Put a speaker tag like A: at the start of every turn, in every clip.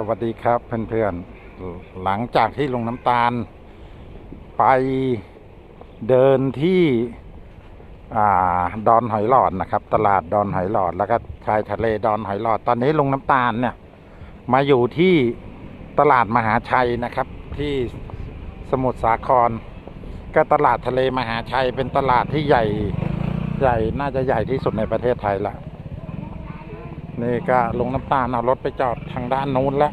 A: สวัสดีครับเพื่อนๆ หลังจากที่ลงน้ำตาล ไปเดินที่อ่าดอนหอยหลอดนะครับ ตลาดดอนหอยหลอดแล้วก็ชายทะเลดอนหอยหลอด ตอนนี้ลงน้ำตาลเนี่ย มาอยู่ที่ตลาดมหาชัยนะครับ ที่สมุทรสาคร ก็ตลาดทะเลมหาชัยเป็นตลาดที่ใหญ่ใหญ่น่าจะใหญ่ที่สุดในประเทศไทยละ นี่ก็ลงน้ำตาลเอารถไปจอดทางด้านนู้นแล้ว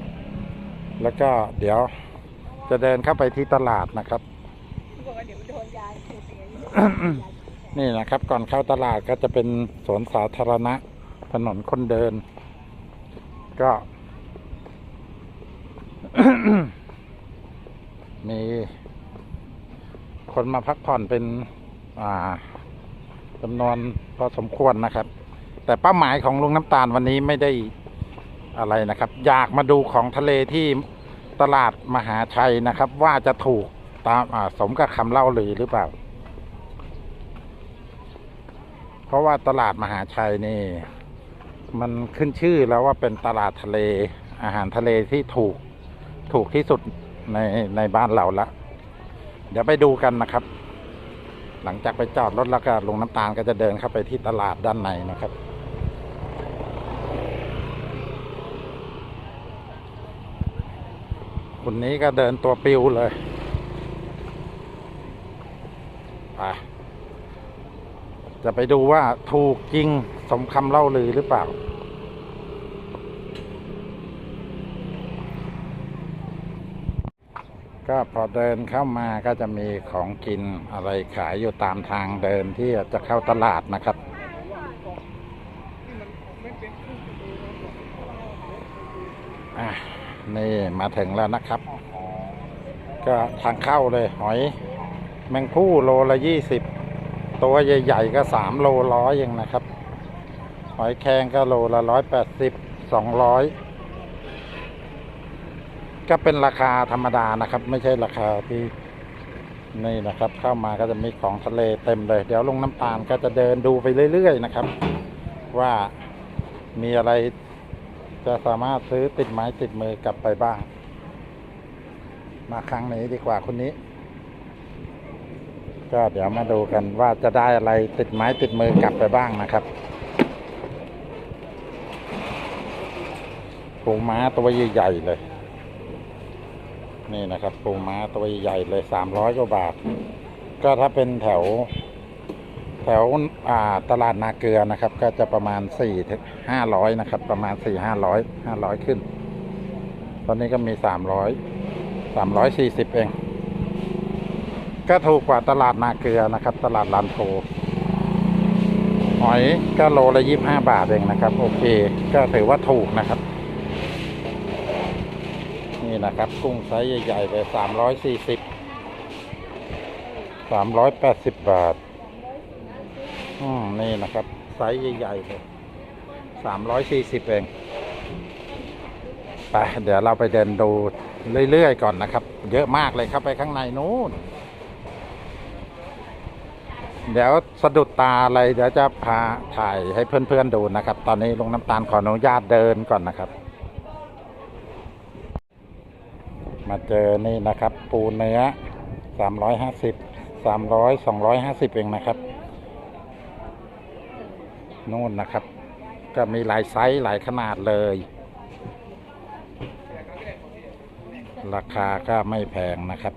A: แล้วก็เดี๋ยวจะเดินเข้าไปที่ตลาดนะครับ
B: นี่นะ
A: ครับ ก่อนเข้าตลาดก็จะเป็นสวนสาธารณะ ถนนคนเดิน ก็มีคนมาพักผ่อนเป็นจำนวนพอสมควรนะครับ แต่เป้าหมายของลุงน้ำตาลวันนี้ไม่ได้อะไรนะครับ อยากมาดูของทะเลที่ตลาดมหาชัยนะครับ ว่าจะถูกตามสมกับคำเล่าลือหรือเปล่า เพราะว่าตลาดมหาชัยนี่ มันขึ้นชื่อแล้วว่าเป็นตลาดทะเลอาหารทะเลที่ถูกถูกที่สุดในในบ้านเราละเดี๋ยวไปดูกันนะครับ หลังจากไปจอดรถแล้วก็ลงน้ำตาลก็จะเดินเข้าไปที่ตลาดด้านในนะครับ คนนี้ก็เดินตัวปิวเลย ไป จะไปดูว่าถูกจริงสมคำเล่าลือหรือเปล่า ก็พอเดินเข้ามาก็จะมีของกินอะไรขายอยู่ตามทางเดินที่จะเข้าตลาดนะครับอะ นี่มาถึงแล้วนะครับ ก็ทางเข้าเลยหอย แมงผู้โลละยี่สิบตัวใหญ่ๆก็สามโลร้อยเองนะครับ หอยแครงก็โลละร้อยแปดสิบสองร้อยก็เป็นราคาธรรมดานะครับ ไม่ใช่ราคาที่นี่นะครับ เข้ามาก็จะมีของทะเลเต็มเลย เดี๋ยวลงน้ำตาลก็จะเดินดูไปเรื่อย ๆ นะครับ ว่ามีอะไร จะสามารถซื้อติดไม้ติดมือกลับไปบ้าง มาครั้งนี้ดีกว่าคนนี้ ก็เดี๋ยวมาดูกันว่าจะได้อะไรติดไม้ติดมือกลับไปบ้างนะครับปูม้าตัวใหญ่ๆเลย นี่นะครับปูม้าตัวใหญ่ๆเลยสามร้อยกว่าบาท ก็ถ้าเป็นแถว แถวตลาดนาเกลือนะครับ ก็จะประมาณสี่ห้าร้อยนะครับ ประมาณสี่ห้าร้อยห้าร้อยขึ้น ตอนนี้ก็มีสามร้อยสามร้อยสี่สิบเอง ก็ถูกกว่าตลาดนาเกลือนะครับ ตลาดลานโพหอยก็โลละยี่บห้าบาทเองนะครับ โอเค ก็ถือว่าถูกนะครับ นี่นะครับ กุ้งไซส์ใหญ่ๆเลยสามร้อยสี่สิบสามร้อยแปดสิบบาท อืมนี่นะครับ ไซส์ใหญ่ๆเลยสามร้อยสี่สิบเองไปเดี๋ยวเราไปเดินดูเรื่อยๆก่อนนะครับ เยอะมากเลยครับไปข้างในนู้นเดี๋ยวสะดุดตาอะไรเดี๋ยวจะพาถ่ายให้เพื่อนๆดูนะครับ ตอนนี้ลงน้ำตาลขออนุญาตเดินก่อนนะครับ มาเจอนี่นะครับ ปูเนื้อสามร้อยห้าสิบสามร้อยสองร้อยห้าสิบเองนะครับ น่นนะครับ ก็มีหลายไซส์หลายขนาดเลย ราคาก็ไม่แพงนะครับ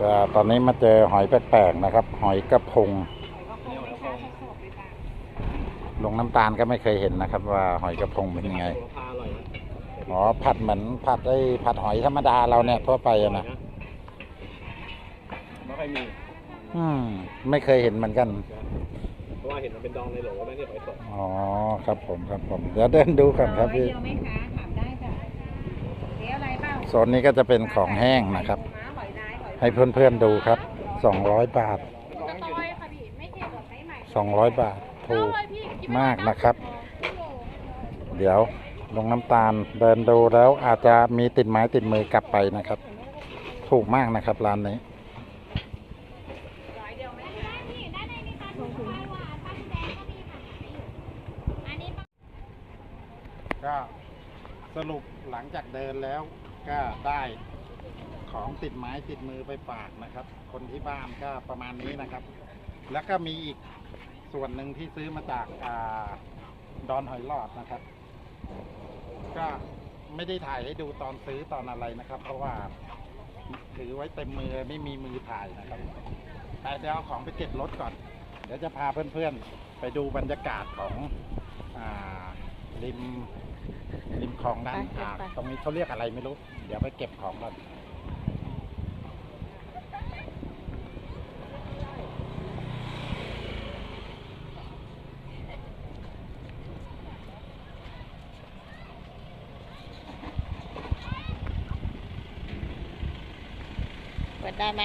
A: ก็ตอนนี้มาเจอหอยแปลกๆนะครับ หอยกระพงลงน้ำตาลก็ไม่เคยเห็นนะครับ ว่าหอยกระพงเป็นยังไงอ๋อผัดเหมือนผัดไอ้ผัดหอยธรรมดาเราเนี่ยทั่วไปอะนะ
C: อยมี
A: อืมไม่เคยเห็นเหมือนกัน
C: เพราะว่าเห็นมันเป็นดองในโหลไม่ใช่หอยสด
A: อ๋อครับผมครับผมเดี๋ยวเดินดูกันครับพี่
B: เดียวไหมคะถามได้จ้ะเดี๋ยวอะไรเปล่า
A: โซนนี้ก็จะเป็นของแห้งนะครับ
B: ม้าหอยนายหอย
A: ให้เพื่อนๆดูครับ200บาท
B: กระต้อยค่ะพี่ไม่เกี่ยวกับไม้ใหม่
A: 200บาทถูกมากนะครับ เดี๋ยวลงน้ำตาลเดินดูแล้วอาจจะมีติดไม้ติดมือกลับไปนะครับ ถูกมากนะครับร้านนี้
B: ร้อยเดียวไหมคะ
A: ก็สรุปหลังจากเดินแล้วก็ได้ของติดไม้ติดมือไปฝากนะครับ คนที่บ้านก็ประมาณนี้นะครับ แล้วก็มีอีกส่วนหนึ่งที่ซื้อมาจากอาดอนหอยหลอดนะครับ ก็ไม่ได้ถ่ายให้ดูตอนซื้อตอนอะไรนะครับ เพราะว่าถือไว้เต็มมือไม่มีมือถ่ายนะครับแต่เดี๋ยวเอาของไปเก็บรถก่อน เดี๋ยวจะพาเพื่อนๆ ไปดูบรรยากาศของอริม ริมคลองด้าน
B: ไปเก็บ
A: อ่า
B: ไป
A: ตรงนี้เขาเรียกอะไรไม่รู้ เดี๋ยวไปเก็บของก่อน
B: เปิดได้ไหม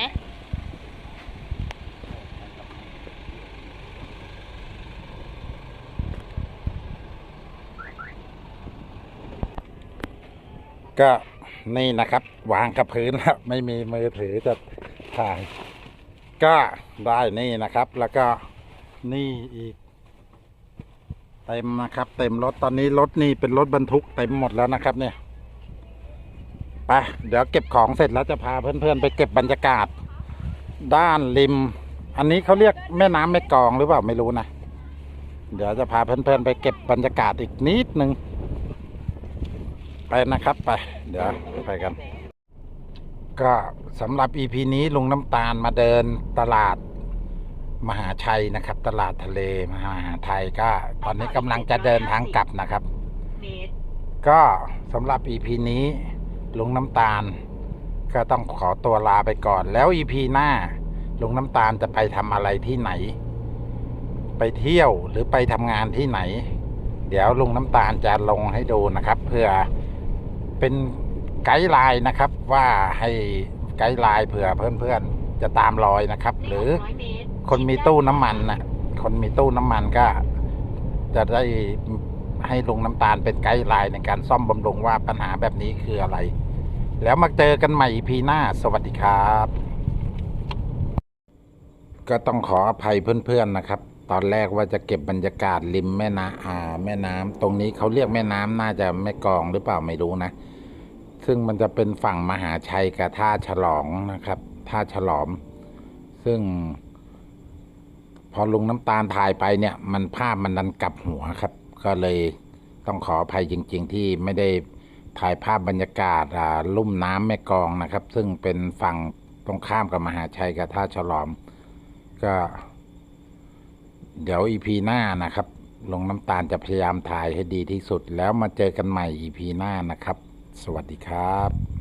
A: ก็นี่นะครับ วางกับพื้นแล้วไม่มีมือถือจะถ่าย ก็ได้นี่นะครับ แล้วก็นี่อีก เต็มนะครับ เต็มรถตอนนี้รถนี่เป็นรถบรรทุกเต็มหมดแล้วนะครับ เนี่ยไปเดี๋ยวเก็บของเสร็จแล้วจะพาเพื่อนๆ ไปเก็บบรรยากาศ ด้านริม อันนี้เขาเรียกแม่น้ำแม่กองหรือเปล่าไม่รู้นะ เดี๋ยวจะพาเพื่อนๆ ไปเก็บบรรยากาศอีกนิดนึง ไปนะครับไป เดี๋ยวไปกัน ก็สำหรับ EP นี้ลุงน้ำตาลมาเดินตลาดมหาชัยนะครับ ตลาดทะเลมหาไทยก็ ตอนนี้กำลังจะเดินทางกลับนะครับ ก็สำหรับ EP นี้ลุงน้ำตาล ก็ต้องขอตัวลาไปก่อน แล้ว EP หน้าลุงน้ำตาลจะไปทำอะไรที่ไหน ไปเที่ยวหรือไปทำงานที่ไหน เดี๋ยวลุงน้ำตาลจะลงให้ดูนะครับ เพื่อ เป็นไกด์ไลน์นะครับ ว่าให้ไกด์ไลน์เผื่อเพื่อนๆ จะตามรอยนะครับ หรือคนมีตู้น้ำมันนะคนมีตู้น้ำมันก็ จะได้ให้ลุงน้ำตาลเป็นไกด์ไลน์ในการซ่อมบำรุงว่าปัญหาแบบนี้คืออะไร แล้วมาเจอกันใหม่ EP หน้า สวัสดีครับ ก็ต้องขออภัยเพื่อนๆนะครับ ตอนแรกว่าจะเก็บบรรยากาศริมแม่น้ำอ่าแม่น้ำตรงนี้เขาเรียกแม่น้ำน่าจะแม่กองหรือเปล่าไม่รู้นะ ซึ่งมันจะเป็นฝั่งมหาชัยกับท่าฉลองนะครับท่าฉลอม ซึ่ง พอลุงน้ำตาลถ่ายไปเนี่ย มันภาพมันดันกลับหัวครับ ก็เลยต้องขออภัยจริง ๆ ที่ไม่ได้ถ่ายภาพบรรยากาศลุ่มน้ำแม่กองนะครับ ซึ่งเป็นฝั่งตรงข้ามกับมหาชัยกับท่าฉลอม ก็ เดี๋ยวอีพีหน้านะครับ ลงน้ำตาลจะพยายามถ่ายให้ดีที่สุด แล้วมาเจอกันใหม่อีพีหน้านะครับ สวัสดีครับ